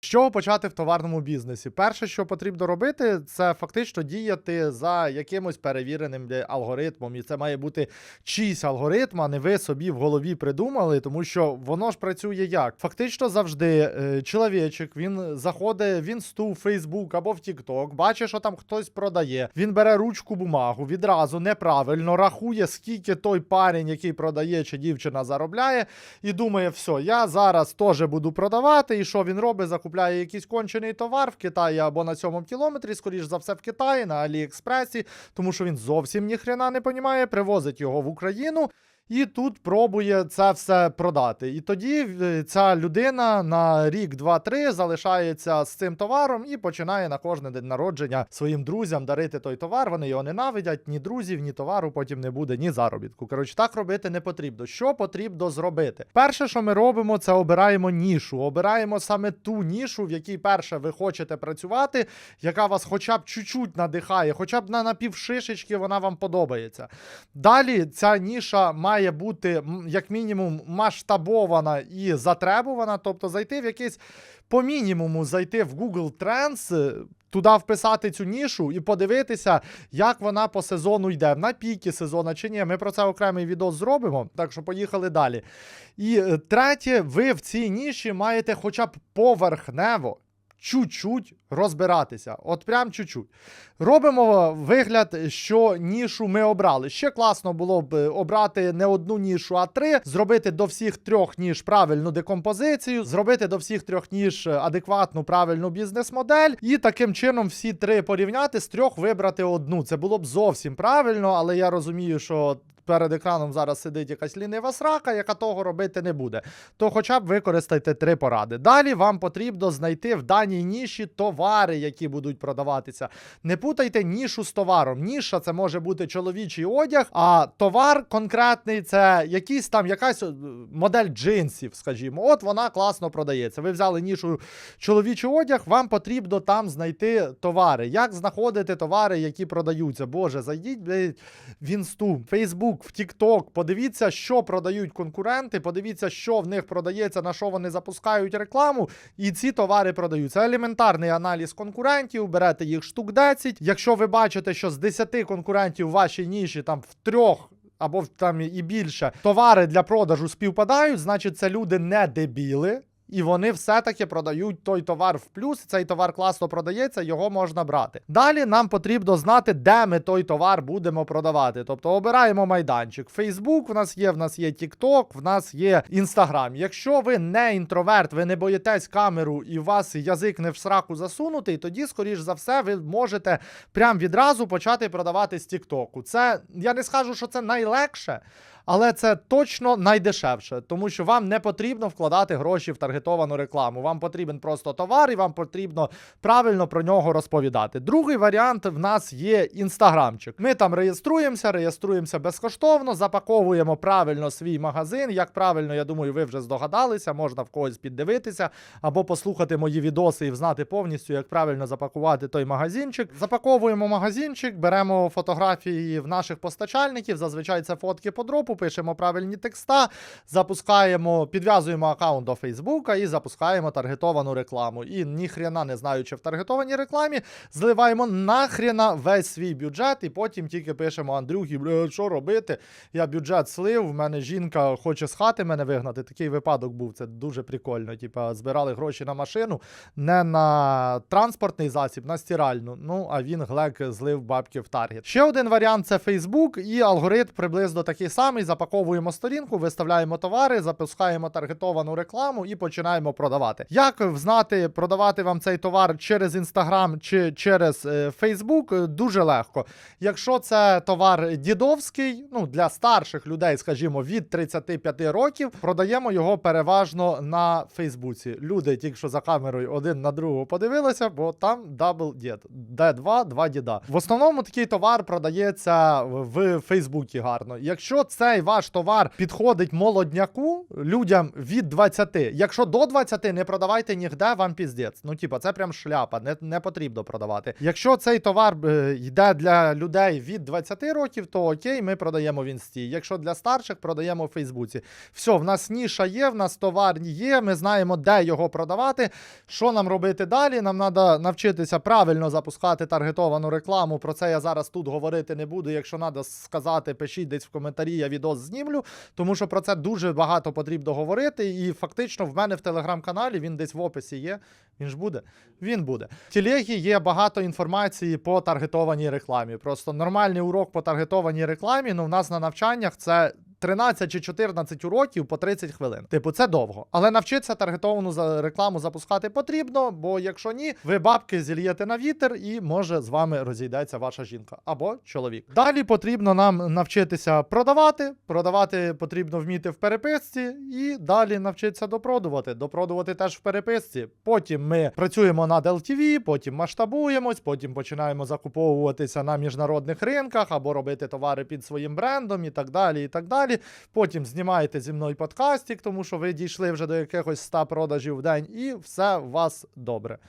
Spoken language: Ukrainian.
З чого почати в товарному бізнесі? Перше, що потрібно робити, це фактично діяти за якимось перевіреним алгоритмом. І це має бути чийсь алгоритм, а не ви собі в голові придумали, тому що воно ж працює як. Фактично завжди е, чоловічик він заходить в інсту, в Фейсбук або в Тікток, бачить, що там хтось продає. Він бере ручку бумагу, відразу неправильно рахує, скільки той парень, який продає чи дівчина заробляє, і думає, все, я зараз теж буду продавати. І що він робить? Закупляє якийсь кончений товар в Китаї або на сьомому кілометрі, скоріш за все, в Китаї, на Аліекспресі, тому що він зовсім ніхрена не понімає, привозить його в Україну. І тут пробує це все продати. І тоді е, ця людина на рік, два-три залишається з цим товаром і починає на кожне день народження своїм друзям дарити той товар. Вони його ненавидять, ні друзів, ні товару потім не буде, ні заробітку. Коротше, так робити не потрібно. Що потрібно зробити? Перше, що ми робимо, це обираємо нішу. Обираємо саме ту нішу, в якій перше ви хочете працювати, яка вас хоча б чуть-чуть надихає, хоча б на напівшишечки вона вам подобається. Далі ця ніша має бути як мінімум масштабована і затребувана, тобто зайти в якийсь по мінімуму зайти в Google Trends, е, туди вписати цю нішу і подивитися, як вона по сезону йде, на піки сезону чи ні. Ми про це окремий відео зробимо, так що поїхали далі. І е, третє, ви в цій ніші маєте хоча б поверхнево. Чуть-чуть розбиратися, от прям чуть-чуть. Робимо вигляд, що нішу ми обрали. Ще класно було б е, обрати не одну нішу, а три, зробити до всіх трьох ніж правильну декомпозицію, зробити до всіх трьох ніж е, адекватну правильну бізнес-модель, і таким чином всі три порівняти з трьох вибрати одну. Це було б зовсім правильно, але я розумію, що. Перед екраном зараз сидить якась лінива срака, яка того робити не буде. То хоча б використайте три поради. Далі вам потрібно знайти в даній ніші товари, які будуть продаватися. Не путайте нішу з товаром. Ніша це може бути чоловічий одяг, а товар конкретний це якийсь там якась е, модель джинсів, скажімо. От вона класно продається. Ви взяли нішу чоловічий одяг, вам потрібно там знайти товари. Як знаходити товари, які продаються? Боже, зайдіть в інсту, в Фейсбук, в Тікток, подивіться, що продають конкуренти, подивіться, що в них продається, на що вони запускають рекламу, і ці товари продаються. Елементарний аналіз конкурентів, берете їх штук 10. Якщо ви бачите, що з 10 конкурентів в вашій ніші там в трьох. Або там і більше товари для продажу співпадають, значить, це люди не дебіли, і вони все-таки продають той товар в плюс. Цей товар класно продається, його можна брати. Далі нам потрібно знати, де ми той товар будемо продавати. Тобто обираємо майданчик. Фейсбук в нас є, в нас є TikTok, в нас є Інстаграм. Якщо ви не інтроверт, ви не боїтесь камеру і у вас язик не в сраку засунутий, тоді, скоріш за все, ви можете прям відразу почати продавати з Тіктоку. Це я не скажу, що це найлегше. Але це точно найдешевше, тому що вам не потрібно вкладати гроші в таргетовану рекламу. Вам потрібен просто товар, і вам потрібно правильно про нього розповідати. Другий варіант в нас є інстаграмчик. Ми там реєструємося, реєструємося безкоштовно, запаковуємо правильно свій магазин. Як правильно, я думаю, ви вже здогадалися, можна в когось піддивитися або послухати мої відоси і знати повністю, як правильно запакувати той магазинчик. Запаковуємо магазинчик, беремо фотографії в наших постачальників. Зазвичай це фотки по дропу, пишемо правильні текста, запускаємо, підв'язуємо аккаунт до Фейсбука і запускаємо таргетовану рекламу. І ніхрена не знаючи в таргетованій рекламі, зливаємо нахрена весь свій бюджет, і потім тільки пишемо Андрюхі, що робити? Я бюджет слив, в мене жінка хоче з хати мене вигнати. Такий випадок був. Це дуже прикольно. Типа, збирали гроші на машину, не на транспортний засіб, на стиральну. Ну, а він глек злив бабки в таргет. Ще один варіант це Facebook, і алгоритм приблизно такий самий. Запаковуємо сторінку, виставляємо товари, запускаємо таргетовану рекламу і починаємо продавати. Як знати, продавати вам цей товар через Instagram чи через Facebook, е, дуже легко. Якщо це товар дідовський, ну для старших людей, скажімо, від 35 років, продаємо його переважно на Фейсбуці. Люди тільки що за камерою один на другого подивилися, бо там дабл дід. Д2, два діда. В основному такий товар продається в Фейсбуці гарно. Якщо цей цей ваш товар підходить молодняку, людям від 20. Якщо до 20 не продавайте ніде, вам піздець. Ну, типа, це прям шляпа, не, не потрібно продавати. Якщо цей товар е, йде для людей від 20 років, то окей, ми продаємо в інсті. Якщо для старших, продаємо в Фейсбуці. Все, в нас ніша є, в нас товар є, ми знаємо, де його продавати. Що нам робити далі? Нам треба навчитися правильно запускати таргетовану рекламу. Про це я зараз тут говорити не буду. Якщо треба сказати, пишіть десь в коментарі, я відос знімлю, тому що про це дуже багато потрібно говорити. І фактично в мене в телеграм-каналі він десь в описі є. Він ж буде? Він буде. В телегі є багато інформації по таргетованій рекламі. Просто нормальний урок по таргетованій рекламі. Ну, в нас на навчаннях це 13 чи 14 уроків по 30 хвилин. Типу, це довго. Але навчитися таргетовану рекламу запускати потрібно, бо якщо ні, ви бабки зільєте на вітер і може з вами розійдеться ваша жінка або чоловік. Далі потрібно нам навчитися продавати. Продавати потрібно вміти в переписці, і далі навчитися допродувати. Допродувати теж в переписці. Потім ми працюємо над LTV, потім масштабуємось, потім починаємо закуповуватися на міжнародних ринках або робити товари під своїм брендом і так далі. і так далі. Потім знімаєте зі мною подкастик, тому що ви дійшли вже до якихось 100 продажів в день, і все у вас добре.